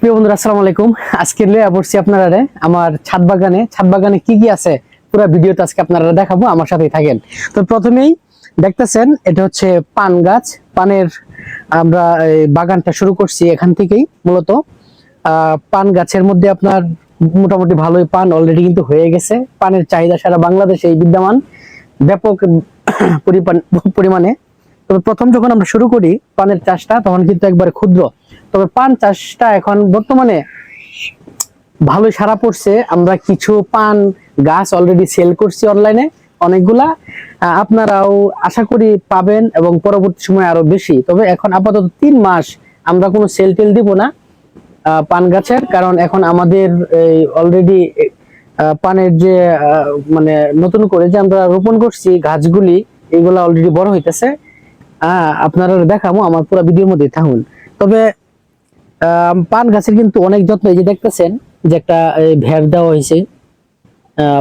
প্রিয় বন্ধুরা, আসসালামু আলাইকুম। আজকে লয়ে পড়ছি আপনারা আমার ছাদ বাগানে। ছাদ বাগানে কি কি আছে? পুরো ভিডিওতে আজকে আপনারা দেখাবো, আমার সাথেই থাকেন। তো প্রথমেই দেখতেছেন, এটা হচ্ছে পান গাছ। পানের আমরা বাগানটা শুরু করছি এখান থেকেই মূলত। পান গাছের মধ্যে আপনার মোটামুটি ভালোই পান অলরেডি কিন্তু হয়ে গেছে। পানের চাহিদা সারা বাংলাদেশে এই বিদ্যমান, ব্যাপক পরিমাণে। তবে প্রথম যখন আমরা শুরু করি পানের চাষটা, তখন কিন্তু একবার ক্ষুদ্র। তবে পান চাষটা এখন বর্তমানে ভালোই সারা পড়ছে। আমরা কিছু পান গাছ অলরেডি সেল করছি অনলাইনে অনেকগুলা। আপনারাও আশা করি পাবেন এবং পরবর্তী সময় আরও বেশি। তবে এখন আপাতত তিন মাস আমরা কোনো সেল টেল দিব না পান গাছের। কারণ এখন আমাদের এই অলরেডি পানের যে মানে নতুন করে যে আমরা রোপণ করছি গাছগুলি, এগুলা অলরেডি বড় হইতেছে। আপনারা দেখাবো আমার পুরো ভিডিওর মধ্যে থাকুন। তবে পান গাছের কিন্তু অনেক যত্ন এই যে দেখতেছেন যে একটা ভের দেওয়া হয়েছে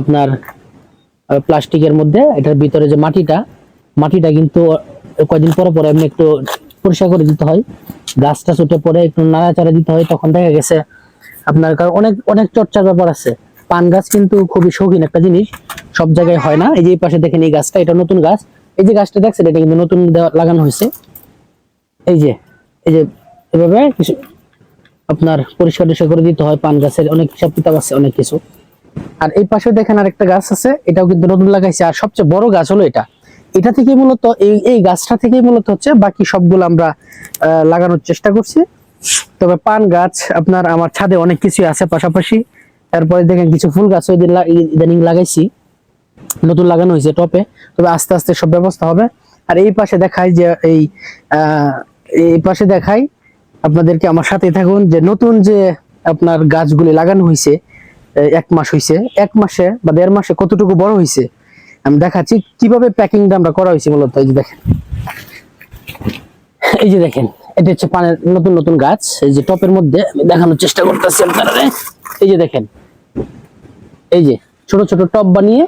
আপনার প্লাস্টিকের মধ্যে, এটার ভিতরে যে মাটিটা মাটিটা কিন্তু কয়দিন পরে পরে এমনি একটু পরিষ্কার করে দিতে হয়। গাছটা ছুটে পরে একটু নাড়াচাড়া দিতে হয়, তখন দেখা গেছে আপনার কারণ অনেক অনেক চর্চার ব্যাপার আছে। পান গাছ কিন্তু খুবই শৌখিন একটা জিনিস, সব জায়গায় হয় না। এই যে পাশে দেখেন এই গাছটা, এটা নতুন গাছ। এই যে গাছটা দেখছেন, এটা কিন্তু নতুন লাগানো হয়েছে। এই যে এই যে, এভাবে কিছু আপনার পরিষ্কার করে দিতে হয়, পান গাছের অনেক হিসাব কিতাব আছে, অনেক কিছু। আর এই পাশে দেখেন আরেকটা গাছ আছে, এটাও কিন্তু নতুন লাগাইছে, আর সবচেয়ে বড় গাছ হলো এটা। এটা থেকে মূলত এই এই গাছটা থেকেই মূলত হচ্ছে বাকি সবগুলো আমরা লাগানোর চেষ্টা করছি। তবে পান গাছ, আপনার আমার ছাদে অনেক কিছু আছে পাশাপাশি। তারপরে দেখেন কিছু ফুল গাছ ওই দিন ইদানিং লাগাইছি। নতুন লাগানো হয়েছে টপে, তবে আস্তে আস্তে সব ব্যবস্থা হবে। আর এই পাশে দেখাই যে এই এই পাশে দেখাই আপনাদেরকে আমার সাথে থাকুন যে নতুন যে আপনার গাছগুলি লাগানো হয়েছে এক মাস হয়েছে এক মাসে বা দেড় মাসে কতটুকু বড় হয়েছে আমি দেখাচ্ছি কীভাবে প্যাকিংটা আমরা করা হয়েছে মূলত, এই যে দেখেন। এই যে দেখেন, এটা হচ্ছে পানের নতুন নতুন গাছ, এই যে টপের মধ্যে আমি দেখানোর চেষ্টা করতেছি আপনারা এই যে দেখেন, এই যে ছোট ছোট টব বানিয়ে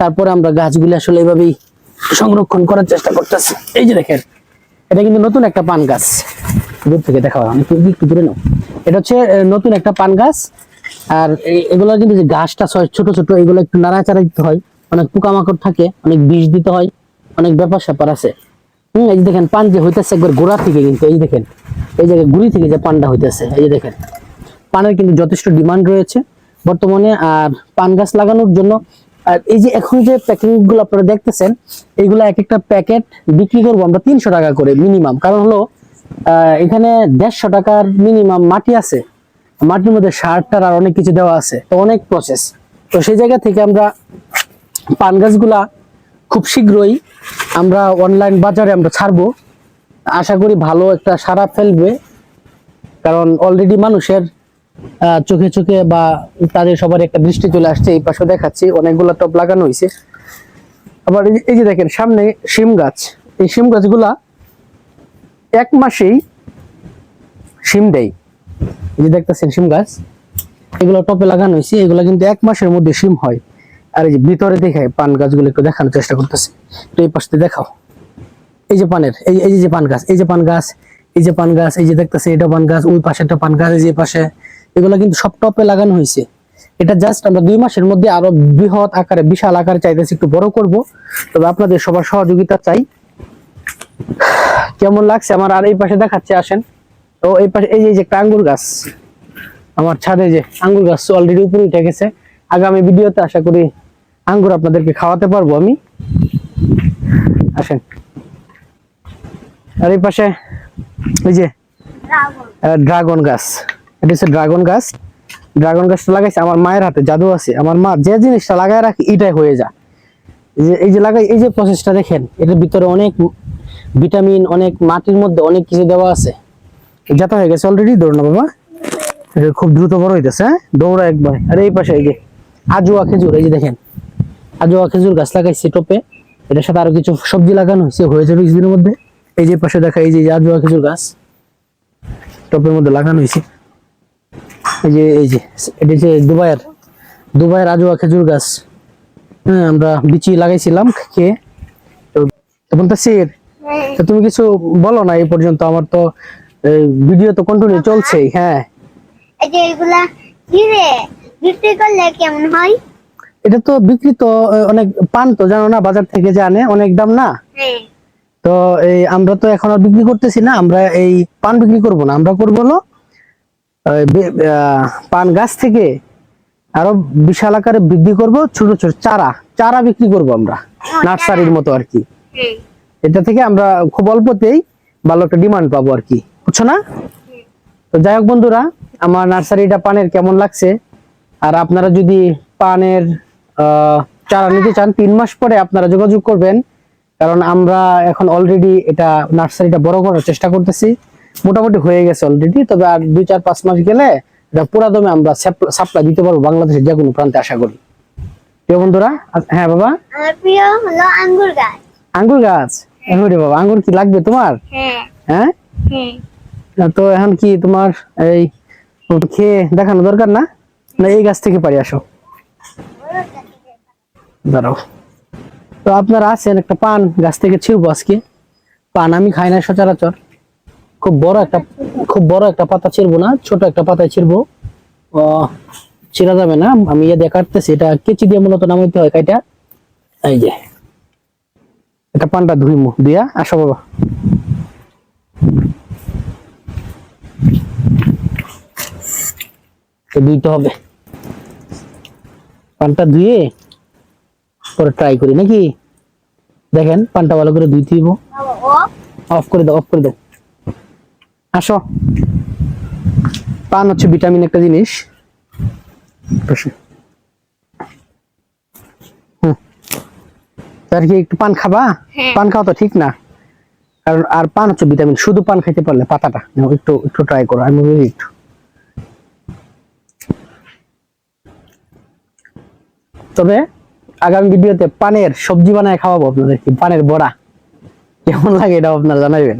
তারপরে আমরা গাছগুলি আসলে এভাবেই সংরক্ষণ করার চেষ্টা করতেছি। এই যে দেখেন, এটা কিন্তু নতুন একটা পান গাছ। দূর থেকে দেখা হয়। একটু একটু দূরে নাও। এটা হচ্ছে নতুন একটা পান গাছ। আর এগুলো কিন্তু যে হয়, ছোট ছোট, এগুলো একটু নাড়াচাড়া দিতে হয়। অনেক পোকামাকড় থাকে, অনেক বিষ দিতে হয়, অনেক ব্যাপার স্যাপার আছে। হম, এই যে দেখেন, পান যে হইতেছে একবার গোড়া থেকে কিন্তু, এই দেখেন, এই জায়গায় গুড়ি থেকে যে পানটা হইতেছে, এই যে দেখেন। পানের কিন্তু যথেষ্ট ডিমান্ড রয়েছে বর্তমানে, আর পান গাছ লাগানোর জন্য। আর এই যে এখন যে প্যাকিংগুলো আপনারা দেখতেছেন এইগুলো এক একটা প্যাকেট বিক্রি করব আমরা তিনশো টাকা করে মিনিমাম। কারণ হলো এখানে দেড়শো টাকার মিনিমাম মাটি আছে। মাটির মধ্যে সার টার আর অনেক কিছু দেওয়া আছে। তো অনেক প্রসেস তো সেই জায়গা থেকে আমরা পান গাছগুলা খুব শীঘ্রই আমরা অনলাইন বাজারে আমরা ছাড়বো। আশা করি ভালো একটা সারা ফেলবে। কারণ অলরেডি মানুষের চোখে চোখে বা তাদের সবার একটা দৃষ্টি চলে আসছে, এই পাশে দেখাচ্ছি। অনেকগুলো টপ লাগানো হয়েছে আবার এই যে দেখেন, সামনে শিম গাছ। এই শিম গাছগুলা এক মাসেই শিম দেয় এই যে দেখতেছেন শিম গাছ, এগুলো টপে লাগানো হয়েছে, এগুলো কিন্তু এক মাসের মধ্যে শিম হয়। আর এই যে ভিতরে দেখায় পান গাছগুলো একটু দেখানোর চেষ্টা করতেছে। তো এই পাশে দেখাও। এই যে পানের, এই এই যে পান গাছ, এই যে পান গাছ, এই যে পান গাছ, এই যে দেখতেছে এটা পান গাছ, ওই পাশে একটা পান গাছ, এই যে পাশে। এগুলো কিন্তু সব টপে লাগানো হয়েছে। এটা জাস্ট আমরা দুই মাসের মধ্যে আরও বৃহৎ আকারে, বিশাল আকারে চাইতেছি একটু বড় করব। তবে আপনাদের সবার সহযোগিতা চাই। কেমন লাগছে? আমার আর এই পাশে দেখাচ্ছে আসেন। ও এই পাশে এই যে একটা আঙ্গুর গাছ আমার ছাদে যে আঙ্গুর গাছ অলরেডি উপরে উঠে গেছে। আগামী ভিডিওতে আশা করি আঙ্গুর আপনাদেরকে খাওয়াতে পারব আমি। আসেন। আর এই পাশে এই যে ড্রাগন গাছ। এটা হচ্ছে ড্রাগন গাছ। ড্রাগন গাছটা লাগাইছে আমার মায়ের হাতে জাদু আছে। আমার মা যে জিনিসটা লাগায় রাখি এটাই হয়ে যায়। এই যে এই যে লাগাই এই যে প্রসেসটা দেখেন এটার ভিতরে অনেক ভিটামিন অনেক, মাটির মধ্যে অনেক কিছু দেওয়া আছে। যাতা হয়ে গেছে অলরেডি দৌড় না বাবা। খুব দ্রুত বড় হইতেছে হ্যাঁ? দৌড়া একবার। আর এই পাশে, এই যে আজুয়া খেজুর, এই যে দেখেন। আজুয়া খেজুর গাছ লাগাইছে টপে। এটার সাথে আরও কিছু সবজি লাগানো হয়েছে, হয়ে যাবে কিছুদিনের মধ্যে। এই যে পাশে দেখা, এই যে আজুয়া খেজুর গাছ। টপের মধ্যে লাগানো হয়েছে। এই যে এই যে, এটা হচ্ছে দুবাইয়ের দুবাইয়ের আজুয়া খেজুর গাছ। হ্যাঁ আমরা বিচি লাগাইছিলাম খেয়ে। তো তো তুমি কিছু বলো না এই পর্যন্ত আমার তো ভিডিও তো কন্টিনিউ চলছেই হ্যাঁ। এই যে এগুলা কি রে? বিক্রি করলে কেমন হয়? এটা তো বিক্রি তো অনেক পান তো জানো না বাজার থেকে যে আনে অনেক দাম না? হ্যাঁ। তো এই আমরা তো এখন আর বিক্রি করতেছি না আমরা এই পান বিক্রি করব না আমরা করব হলো পান গাছ থেকে আরও বিশাল আকারে বৃদ্ধি করব ছোট ছোট চারা চারা বিক্রি করব আমরা নার্সারির মতো আর কি। হ্যাঁ। এটা থেকে আমরা খুব অল্পতেই ভালো একটা ডিমান্ড পাবো আর কি বুঝছ না? তো যাই হোক বন্ধুরা আমার নার্সারিটা পানের কেমন লাগছে? আর আপনারা যদি পানের চারা নিতে চান তিন মাস পরে আপনারা যোগাযোগ করবেন কারণ আমরা এখন অলরেডি এটা নার্সারিটা বড় করার চেষ্টা করতেছি। মোটামুটি হয়ে গেছে অলরেডি তবে আর দুই চার পাঁচ মাস গেলে এটা পুরা দমে আমরা সাপ্লাই দিতে পারব বাংলাদেশের যে কোনো প্রান্তে আশা করি। প্রিয় বন্ধুরা হ্যাঁ বাবা? আমার প্রিয় হলো আঙ্গুর গাছ। আঙ্গুর গাছ? এগুরে বাবা আঙ্গুর কি লাগবে তোমার? হ্যাঁ। হ্যাঁ? হ্যাঁ তো এখন কি তোমার এই খেয়ে দেখানো দরকার না? না এই গাছ থেকে পারি আসো। দাঁড়াও। তো আপনারা আছেন একটা পান গাছ থেকে ছিড়বো আজকে। পান আমি খাই না সচরাচর। খুব বড় একটা খুব বড় একটা পাতা ছিড়বো না ছোট একটা পাতায় ছিড়বো। ও ছিঁড়া যাবে না আমি ইয়ে দিয়ে কাটতেছি এটা কেচি দিয়ে মূলত নামাইতে হয় কাইটা। এই যে। এটা পানটা ধুইমু, দিয়া আসো বাবা। ধুইতে হবে। পানটা ধুয়ে পরে ট্রাই করি, নাকি? দেখেন পানটা ভালো করে ধুইতে দিব অফ করে দাও অফ করে দাও। আসো। পান হচ্ছে ভিটামিন একটা জিনিস বসো। হুম তার কি একটু পান খাবা? হ্যাঁ। পান খাওয়া তো ঠিক না। কারণ আর পান হচ্ছে ভিটামিন শুধু পান খাইতে পারলে পাতাটা একটু একটু ট্রাই করো আমি একটু। তবে আগামী ভিডিওতে পানের সবজি বানায় খাওয়াবো আপনাদেরকে পানের বড়া। কেমন লাগে এটা আপনারা জানাবেন